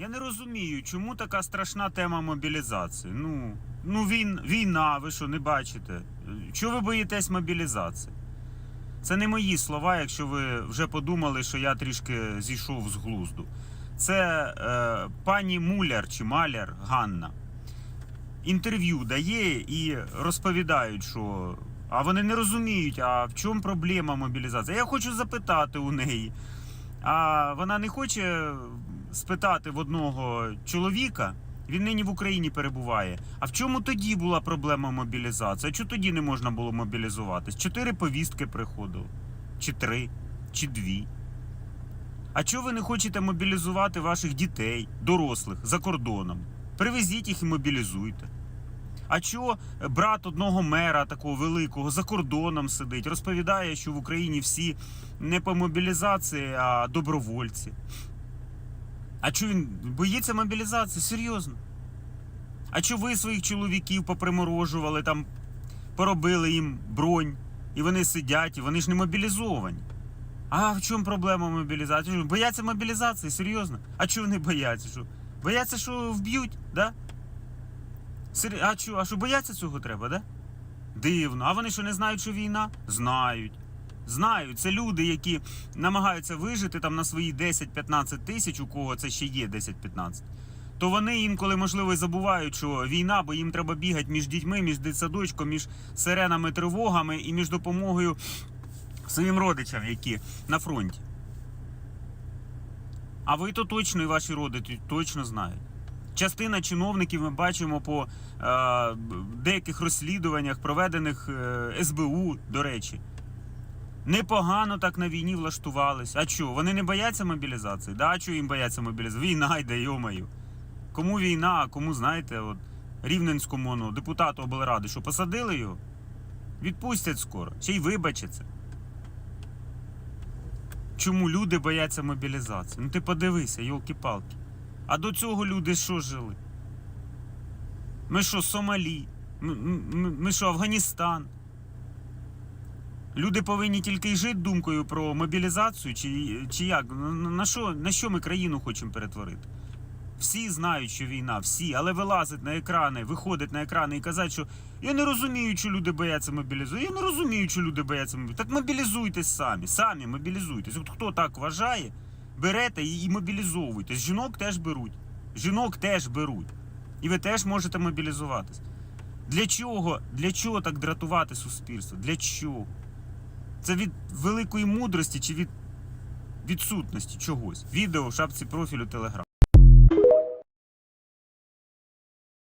Я не розумію, чому така страшна тема мобілізації. Ну, ну він, війна, ви що, не бачите? Чого ви боїтесь мобілізації? Це не мої слова, якщо ви вже подумали, що я трішки зійшов з глузду. Це е, пані Муляр чи Маляр Ганна. Інтерв'ю дає і розповідають, що. А вони не розуміють, а в чому проблема мобілізації. Я хочу запитати у неї. А вона не хоче спитати в одного чоловіка, він нині в Україні перебуває. А в чому тоді була проблема мобілізації? Чому тоді не можна було мобілізуватись? Чотири повістки приходило, чи три, чи дві. А чого ви не хочете мобілізувати ваших дітей, дорослих за кордоном? Привезіть їх і мобілізуйте. А чого брат одного мера такого великого за кордоном сидить, розповідає, що в Україні всі не по мобілізації, а добровольці. А чого він боїться мобілізації? Серйозно? А чого ви своїх чоловіків поприморожували, там поробили їм бронь, і вони сидять, і вони ж не мобілізовані. А в чому проблема мобілізації? Бояться мобілізації? Серйозно? А чого вони бояться? Що? Бояться, що вб'ють, да? Сер... А що, а що бояться цього треба, да? Дивно. А вони що не знають, що війна? Знають. Знають. Це люди, які намагаються вижити там на свої 10-15 тисяч, у кого це ще є 10-15. То вони інколи, можливо, забувають, що війна, бо їм треба бігати між дітьми, між дитсадочком, між сиренами, тривогами і між допомогою своїм родичам, які на фронті. А ви то точно і ваші родичі точно знають. Частина чиновників ми бачимо по е, деяких розслідуваннях, проведених е, СБУ, до речі. Непогано так на війні влаштувались. А що, вони не бояться мобілізації? Да, а чого їм бояться мобілізації? Війна йде, йомаю. Кому війна, а кому, знаєте, от, рівненському ну, депутату облради, що посадили його? Відпустять скоро, ще й вибачаться. Чому люди бояться мобілізації? Ну ти подивися, йолки-палки. А до цього люди що жили? Ми що, Сомалі? Ми що, Афганістан? Люди повинні тільки й жити думкою про мобілізацію, чи, чи як? На- На що, на що ми країну хочемо перетворити? Всі знають, що війна, всі, але вилазить на екрани, виходить на екрани і казати, що я не розумію, що люди бояться мобілізувати. Я не розумію, що люди бояться мобілізувати. Так мобілізуйтесь самі, самі мобілізуйтесь. От хто так вважає, берете і мобілізовуйтесь. Жінок теж беруть. Жінок теж беруть. І ви теж можете мобілізуватись. Для чого? Для чого так дратувати суспільство? Для чого? Це від великої мудрості чи від відсутності чогось? Відео в шапці профілю Телеграм.